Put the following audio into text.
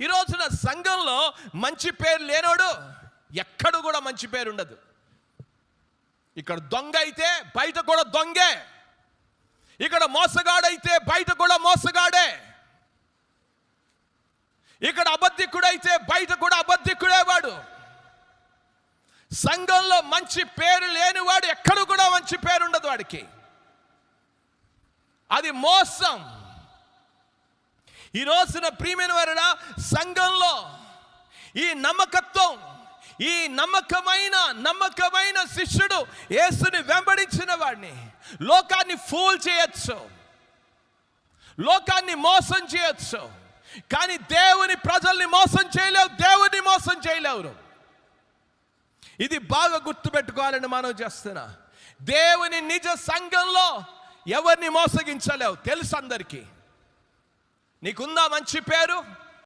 ఈ రోజున సంఘంలో మంచి పేరు లేనోడు ఎక్కడ కూడా మంచి పేరు ఉండదు. ఇక్కడ దొంగ అయితే బయట కూడా దొంగే. ఇక్కడ మోసగాడైతే బయట కూడా మోసగాడే. ఇక్కడ అబద్ధికుడైతే బయట కూడా అబద్ధికుడే వాడు. సంఘంలో మంచి పేరు లేనివాడు ఎక్కడ కూడా మంచి పేరు ఉండదు వాడికి. అది మోసం. ఈ రోజున ప్రియమైన వారుడా సంఘంలో ఈ నమ్మకత్వం ఈ నమ్మకమైన నమ్మకమైన శిష్యుడు యేసుని వెంబడించిన వాడిని లోకాన్ని ఫూల్ చేయొచ్చు. లోకాన్ని మోసం చేయొచ్చు. కానీ దేవుని ప్రజల్ని మోసం చేయలేవు దేవుని మోసం చేయలేవు. ఇది బాగా గుర్తుపెట్టుకోవాలని మనం చేస్తున్నా. దేవుని నిజ సంఘంలో ఎవరిని మోసగించలేవు తెలుసు అందరికీ. నీకుందా మంచి పేరు?